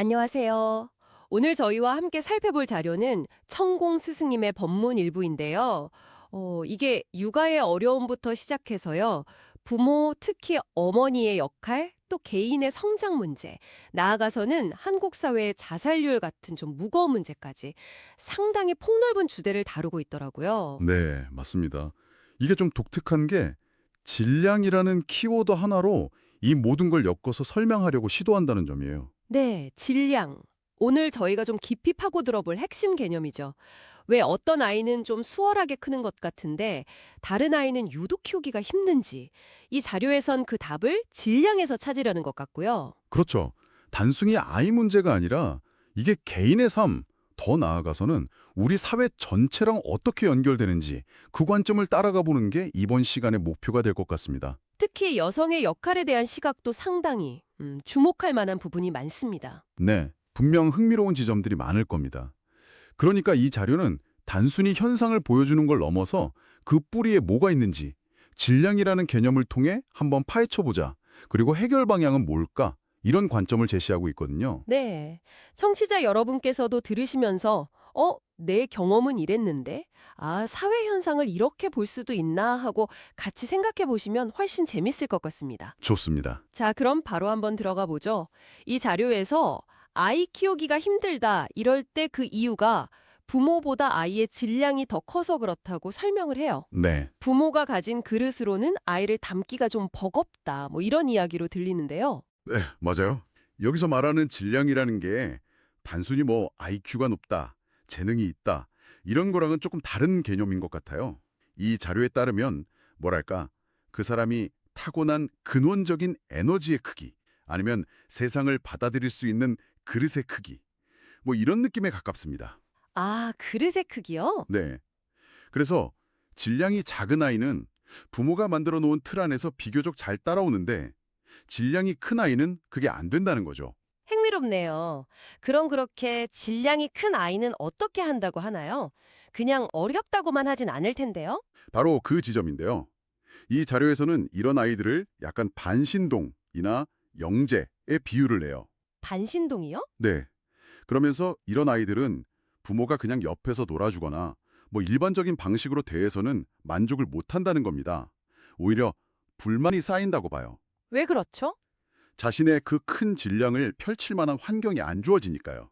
안녕하세요. 오늘 저희와 함께 살펴볼 자료는 청공 스승님의 법문 일부인데요. 어, 이게 육아의 어려움부터 시작해서요. 부모, 특히 어머니의 역할, 또 개인의 성장 문제, 나아가서는 한국 사회의 자살률 같은 좀 무거운 문제까지 상당히 폭넓은 주제를 다루고 있더라고요. 네, 맞습니다. 이게 좀 독특한 게 질량이라는 키워드 하나로 이 모든 걸 엮어서 설명하려고 시도한다는 점이에요. 네, 질량. 오늘 저희가 좀 깊이 파고 들어볼 핵심 개념이죠. 왜 어떤 아이는 좀 수월하게 크는 것 같은데 다른 아이는 유독 키우기가 힘든지 이 자료에선 그 답을 질량에서 찾으려는 것 같고요. 그렇죠. 단순히 아이 문제가 아니라 이게 개인의 삶, 더 나아가서는 우리 사회 전체랑 어떻게 연결되는지 그 관점을 따라가 보는 게 이번 시간의 목표가 될 것 같습니다. 특히 여성의 역할에 대한 시각도 상당히 음, 주목할 만한 부분이 많습니다. 네, 분명 흥미로운 지점들이 많을 겁니다. 그러니까 이 자료는 단순히 현상을 보여주는 걸 넘어서 그 뿌리에 뭐가 있는지 질량이라는 개념을 통해 한번 파헤쳐보자. 그리고 해결 방향은 뭘까? 이런 관점을 제시하고 있거든요. 네. 청취자 여러분께서도 들으시면서 어, 내 경험은 이랬는데 아, 사회 현상을 이렇게 볼 수도 있나 하고 같이 생각해 보시면 훨씬 재밌을 것 같습니다. 좋습니다. 자, 그럼 바로 한번 들어가 보죠. 이 자료에서 아이 키우기가 힘들다 이럴 때 그 이유가 부모보다 아이의 질량이 더 커서 그렇다고 설명을 해요. 네, 부모가 가진 그릇으로는 아이를 담기가 좀 버겁다. 뭐 이런 이야기로 들리는데요. 네, 맞아요. 여기서 말하는 질량이라는 게 단순히 뭐 IQ가 높다, 재능이 있다 이런 거랑은 조금 다른 개념인 것 같아요. 이 자료에 따르면 뭐랄까 그 사람이 타고난 근원적인 에너지의 크기 아니면 세상을 받아들일 수 있는 그릇의 크기 뭐 이런 느낌에 가깝습니다. 아, 그릇의 크기요? 네. 그래서 질량이 작은 아이는 부모가 만들어 놓은 틀 안에서 비교적 잘 따라오는데 질량이 큰 아이는 그게 안 된다는 거죠. 흥미롭네요. 그럼 그렇게 질량이 큰 아이는 어떻게 한다고 하나요? 그냥 어렵다고만 하진 않을 텐데요. 바로 그 지점인데요. 이 자료에서는 이런 아이들을 약간 반신동이나 영재의 비유를 내요. 반신동이요? 네. 그러면서 이런 아이들은 부모가 그냥 옆에서 놀아주거나 뭐 일반적인 방식으로 대해서는 만족을 못한다는 겁니다. 오히려 불만이 쌓인다고 봐요. 왜 그렇죠? 자신의 그 큰 질량을 펼칠 만한 환경이 안 주어지니까요.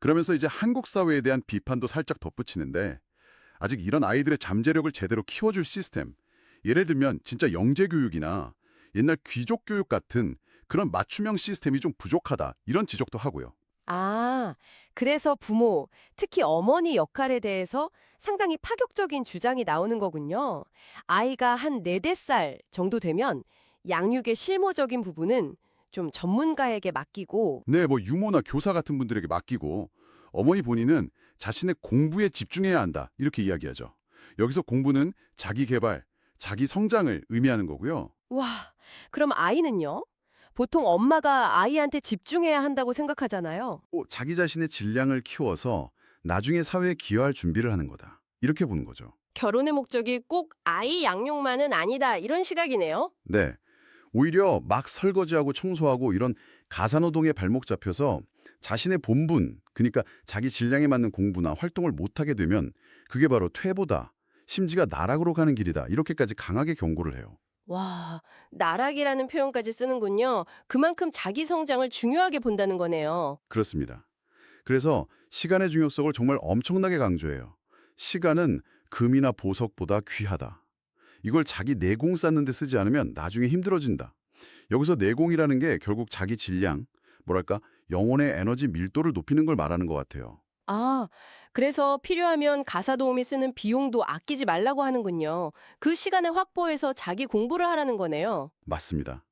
그러면서 이제 한국 사회에 대한 비판도 살짝 덧붙이는데 아직 이런 아이들의 잠재력을 제대로 키워줄 시스템, 예를 들면 진짜 영재 교육이나 옛날 귀족 교육 같은 그런 맞춤형 시스템이 좀 부족하다 이런 지적도 하고요. 아, 그래서 부모, 특히 어머니 역할에 대해서 상당히 파격적인 주장이 나오는 거군요. 아이가 한 네댓 살 정도 되면 양육의 실무적인 부분은 좀 전문가에게 맡기고 네, 뭐 유모나 교사 같은 분들에게 맡기고 어머니 본인은 자신의 공부에 집중해야 한다 이렇게 이야기하죠. 여기서 공부는 자기 개발, 자기 성장을 의미하는 거고요. 와, 그럼 아이는요? 보통 엄마가 아이한테 집중해야 한다고 생각하잖아요. 또 자기 자신의 질량을 키워서 나중에 사회에 기여할 준비를 하는 거다. 이렇게 보는 거죠. 결혼의 목적이 꼭 아이 양육만은 아니다 이런 시각이네요. 네. 오히려 막 설거지하고 청소하고 이런 가사노동에 발목 잡혀서 자신의 본분, 그러니까 자기 질량에 맞는 공부나 활동을 못하게 되면 그게 바로 퇴보다, 심지가 나락으로 가는 길이다. 이렇게까지 강하게 경고를 해요. 와, 나락이라는 표현까지 쓰는군요. 그만큼 자기 성장을 중요하게 본다는 거네요. 그렇습니다. 그래서 시간의 중요성을 정말 엄청나게 강조해요. 시간은 금이나 보석보다 귀하다. 이걸 자기 내공 쌓는 데 쓰지 않으면 나중에 힘들어진다. 여기서 내공이라는 게 결국 자기 질량, 뭐랄까 영혼의 에너지 밀도를 높이는 걸 말하는 것 같아요. 아, 그래서 필요하면 가사 도우미 쓰는 비용도 아끼지 말라고 하는군요. 그 시간을 확보해서 자기 공부를 하라는 거네요. 맞습니다.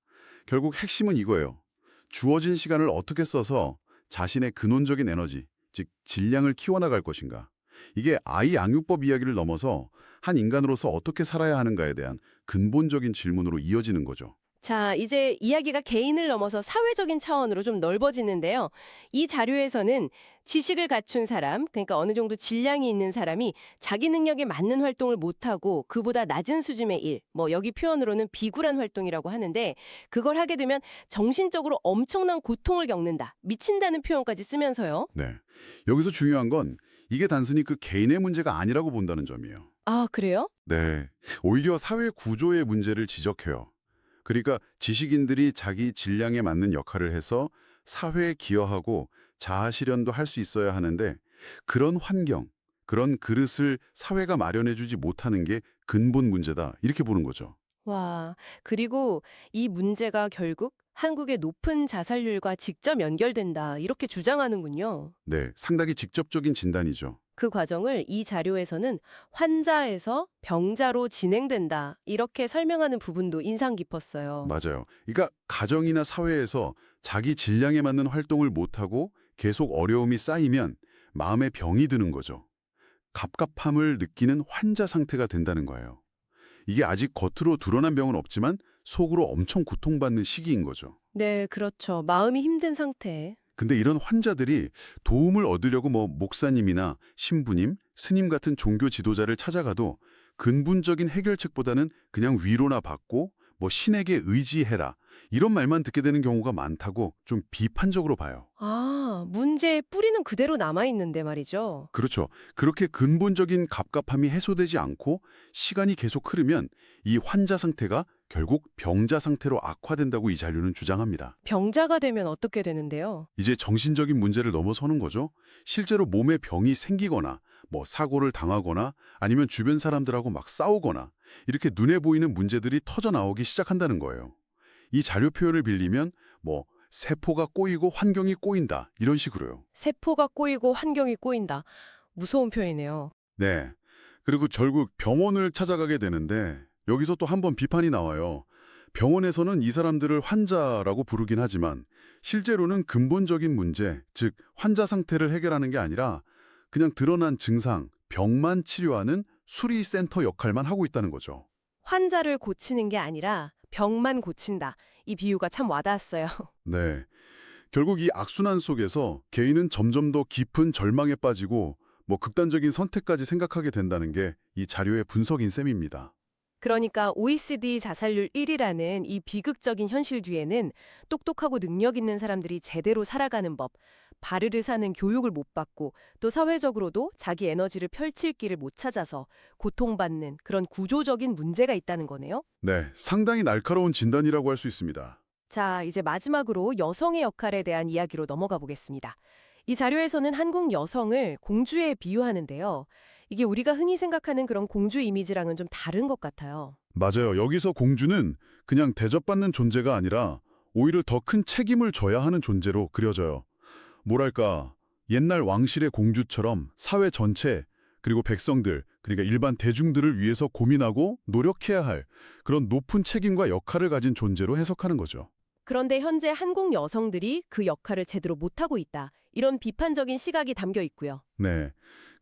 결국 핵심은 이거예요. 주어진 시간을 어떻게 써서 자신의 근원적인 에너지, 즉 질량을 키워나갈 것인가. 이게 아이 양육법 이야기를 넘어서 한 인간으로서 어떻게 살아야 하는가에 대한 근본적인 질문으로 이어지는 거죠. 자, 이제 이야기가 개인을 넘어서 사회적인 차원으로 좀 넓어지는데요. 이 자료에서는 지식을 갖춘 사람, 그러니까 어느 정도 질량이 있는 사람이 자기 능력에 맞는 활동을 못하고 그보다 낮은 수준의 일, 뭐 여기 표현으로는 비굴한 활동이라고 하는데 그걸 하게 되면 정신적으로 엄청난 고통을 겪는다, 미친다는 표현까지 쓰면서요. 네. 여기서 중요한 건 이게 단순히 그 개인의 문제가 아니라고 본다는 점이에요. 아, 그래요? 네. 오히려 사회 구조의 문제를 지적해요. 그러니까 지식인들이 자기 질량에 맞는 역할을 해서 사회에 기여하고 자아 실현도 할 수 있어야 하는데 그런 환경, 그런 그릇을 사회가 마련해 주지 못하는 게 근본 문제다. 이렇게 보는 거죠. 와, 그리고 이 문제가 결국 한국의 높은 자살률과 직접 연결된다, 이렇게 주장하는군요. 네, 상당히 직접적인 진단이죠. 그 과정을 이 자료에서는 환자에서 병자로 진행된다, 이렇게 설명하는 부분도 인상 깊었어요. 맞아요. 그러니까 가정이나 사회에서 자기 질량에 맞는 활동을 못하고 계속 어려움이 쌓이면 마음에 병이 드는 거죠. 갑갑함을 느끼는 환자 상태가 된다는 거예요. 이게 아직 겉으로 드러난 병은 없지만 속으로 엄청 고통받는 시기인 거죠. 네, 그렇죠. 마음이 힘든 상태. 근데 이런 환자들이 도움을 얻으려고 뭐 목사님이나 신부님, 스님 같은 종교 지도자를 찾아가도 근본적인 해결책보다는 그냥 위로나 받고 뭐 신에게 의지해라 이런 말만 듣게 되는 경우가 많다고 좀 비판적으로 봐요. 아, 문제의 뿌리는 그대로 남아있는데 말이죠. 그렇죠. 그렇게 근본적인 갑갑함이 해소되지 않고 시간이 계속 흐르면 이 환자 상태가 결국 병자 상태로 악화된다고 이 자료는 주장합니다. 병자가 되면 어떻게 되는데요? 이제 정신적인 문제를 넘어서는 거죠. 실제로 몸에 병이 생기거나 뭐 사고를 당하거나 아니면 주변 사람들하고 막 싸우거나 이렇게 눈에 보이는 문제들이 터져 나오기 시작한다는 거예요. 이 자료 표현을 빌리면 뭐 세포가 꼬이고 환경이 꼬인다 이런 식으로요. 세포가 꼬이고 환경이 꼬인다. 무서운 표현이네요. 네. 그리고 결국 병원을 찾아가게 되는데 여기서 또 한 번 비판이 나와요. 병원에서는 이 사람들을 환자라고 부르긴 하지만 실제로는 근본적인 문제, 즉 환자 상태를 해결하는 게 아니라 그냥 드러난 증상, 병만 치료하는 수리센터 역할만 하고 있다는 거죠. 환자를 고치는 게 아니라 병만 고친다. 이 비유가 참 와닿았어요. 네. 결국 이 악순환 속에서 개인은 점점 더 깊은 절망에 빠지고 뭐 극단적인 선택까지 생각하게 된다는 게 이 자료의 분석인 셈입니다. 그러니까 OECD 자살률 1위라는 이 비극적인 현실 뒤에는 똑똑하고 능력 있는 사람들이 제대로 살아가는 법, 바르르 사는 교육을 못 받고 또 사회적으로도 자기 에너지를 펼칠 길을 못 찾아서 고통받는 그런 구조적인 문제가 있다는 거네요. 네, 상당히 날카로운 진단이라고 할 수 있습니다. 자, 이제 마지막으로 여성의 역할에 대한 이야기로 넘어가 보겠습니다. 이 자료에서는 한국 여성을 공주에 비유하는데요. 이게 우리가 흔히 생각하는 그런 공주 이미지랑은 좀 다른 것 같아요. 맞아요. 여기서 공주는 그냥 대접받는 존재가 아니라 오히려 더 큰 책임을 져야 하는 존재로 그려져요. 뭐랄까, 옛날 왕실의 공주처럼 사회 전체, 그리고 백성들, 그러니까 일반 대중들을 위해서 고민하고 노력해야 할 그런 높은 책임과 역할을 가진 존재로 해석하는 거죠. 그런데 현재 한국 여성들이 그 역할을 제대로 못하고 있다. 이런 비판적인 시각이 담겨 있고요. 네.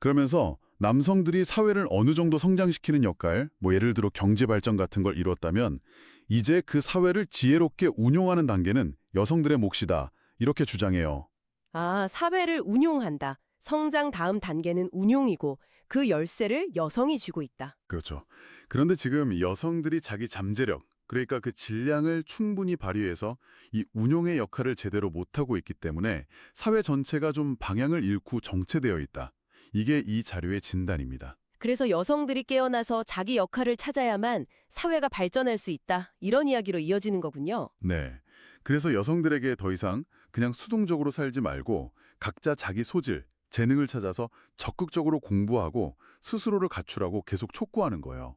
그러면서 남성들이 사회를 어느 정도 성장시키는 역할, 뭐 예를 들어 경제 발전 같은 걸 이뤘다면 이제 그 사회를 지혜롭게 운용하는 단계는 여성들의 몫이다. 이렇게 주장해요. 아, 사회를 운용한다. 성장 다음 단계는 운용이고 그 열쇠를 여성이 쥐고 있다. 그렇죠. 그런데 지금 여성들이 자기 잠재력, 그러니까 그 질량을 충분히 발휘해서 이 운용의 역할을 제대로 못하고 있기 때문에 사회 전체가 좀 방향을 잃고 정체되어 있다. 이게 이 자료의 진단입니다. 그래서 여성들이 깨어나서 자기 역할을 찾아야만 사회가 발전할 수 있다. 이런 이야기로 이어지는 거군요. 네. 그래서 여성들에게 더 이상 그냥 수동적으로 살지 말고 각자 자기 소질, 재능을 찾아서 적극적으로 공부하고 스스로를 갖추라고 계속 촉구하는 거예요.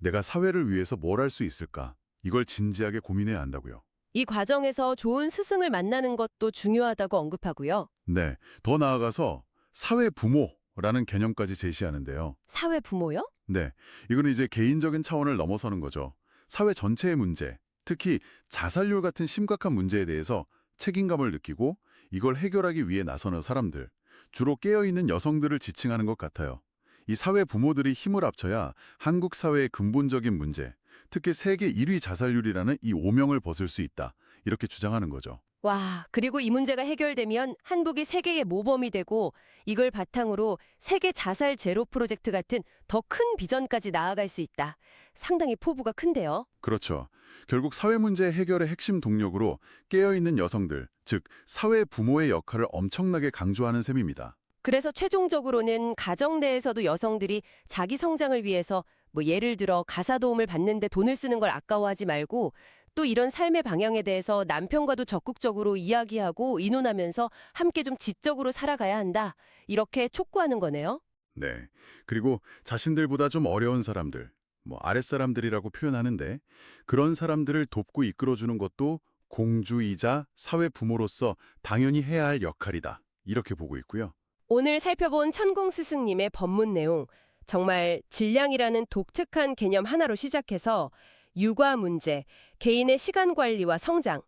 내가 사회를 위해서 뭘 할 수 있을까? 이걸 진지하게 고민해야 한다고요. 이 과정에서 좋은 스승을 만나는 것도 중요하다고 언급하고요. 네. 더 나아가서 사회 부모 라는 개념까지 제시하는데요. 사회 부모요? 네. 이거는 이제 개인적인 차원을 넘어서는 거죠. 사회 전체의 문제, 특히 자살률 같은 심각한 문제에 대해서 책임감을 느끼고 이걸 해결하기 위해 나서는 사람들, 주로 깨어있는 여성들을 지칭하는 것 같아요. 이 사회 부모들이 힘을 합쳐야 한국 사회의 근본적인 문제, 특히 세계 1위 자살률이라는 이 오명을 벗을 수 있다. 이렇게 주장하는 거죠. 와, 그리고 이 문제가 해결되면 한국이 세계의 모범이 되고 이걸 바탕으로 세계 자살 제로 프로젝트 같은 더 큰 비전까지 나아갈 수 있다. 상당히 포부가 큰데요. 그렇죠. 결국 사회 문제 해결의 핵심 동력으로 깨어있는 여성들, 즉 사회 부모의 역할을 엄청나게 강조하는 셈입니다. 그래서 최종적으로는 가정 내에서도 여성들이 자기 성장을 위해서 뭐 예를 들어 가사 도움을 받는데 돈을 쓰는 걸 아까워하지 말고 또 이런 삶의 방향에 대해서 남편과도 적극적으로 이야기하고 의논하면서 함께 좀 지적으로 살아가야 한다. 이렇게 촉구하는 거네요. 네. 그리고 자신들보다 좀 어려운 사람들, 뭐 아랫사람들이라고 표현하는데 그런 사람들을 돕고 이끌어주는 것도 공주이자 사회 부모로서 당연히 해야 할 역할이다. 이렇게 보고 있고요. 오늘 살펴본 천공 스승님의 법문 내용 정말 질량이라는 독특한 개념 하나로 시작해서 육아 문제, 개인의 시간 관리와 성장,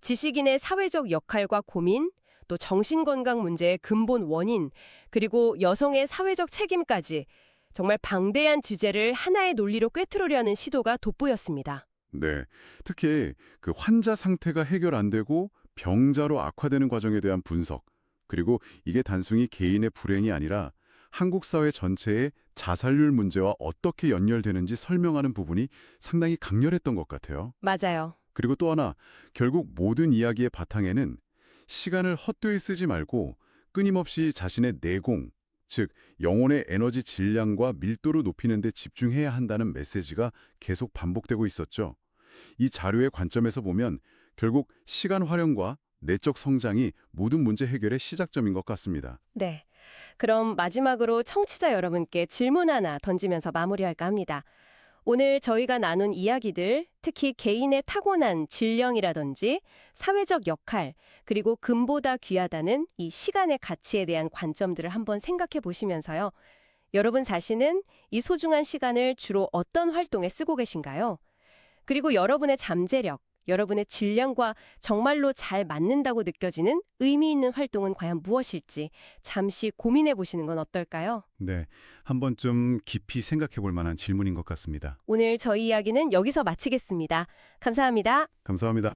지식인의 사회적 역할과 고민, 또 정신건강 문제의 근본 원인, 그리고 여성의 사회적 책임까지 정말 방대한 주제를 하나의 논리로 꿰뚫으려는 시도가 돋보였습니다. 네. 특히 그 환자 상태가 해결 안 되고 병자로 악화되는 과정에 대한 분석, 그리고 이게 단순히 개인의 불행이 아니라 한국 사회 전체의 자살률 문제와 어떻게 연결되는지 설명하는 부분이 상당히 강렬했던 것 같아요. 맞아요. 그리고 또 하나, 결국 모든 이야기의 바탕에는 시간을 헛되이 쓰지 말고 끊임없이 자신의 내공, 즉 영혼의 에너지 질량과 밀도를 높이는 데 집중해야 한다는 메시지가 계속 반복되고 있었죠. 이 자료의 관점에서 보면 결국 시간 활용과 내적 성장이 모든 문제 해결의 시작점인 것 같습니다. 네. 그럼 마지막으로 청취자 여러분께 질문 하나 던지면서 마무리할까 합니다. 오늘 저희가 나눈 이야기들, 특히 개인의 타고난 질령이라든지 사회적 역할, 그리고 금보다 귀하다는 이 시간의 가치에 대한 관점들을 한번 생각해 보시면서요. 여러분 자신은 이 소중한 시간을 주로 어떤 활동에 쓰고 계신가요? 그리고 여러분의 잠재력, 여러분의 질량과 정말로 잘 맞는다고 느껴지는 의미 있는 활동은 과연 무엇일지 잠시 고민해 보시는 건 어떨까요? 네, 한번 좀 깊이 생각해 볼 만한 질문인 것 같습니다. 오늘 저희 이야기는 여기서 마치겠습니다. 감사합니다. 감사합니다.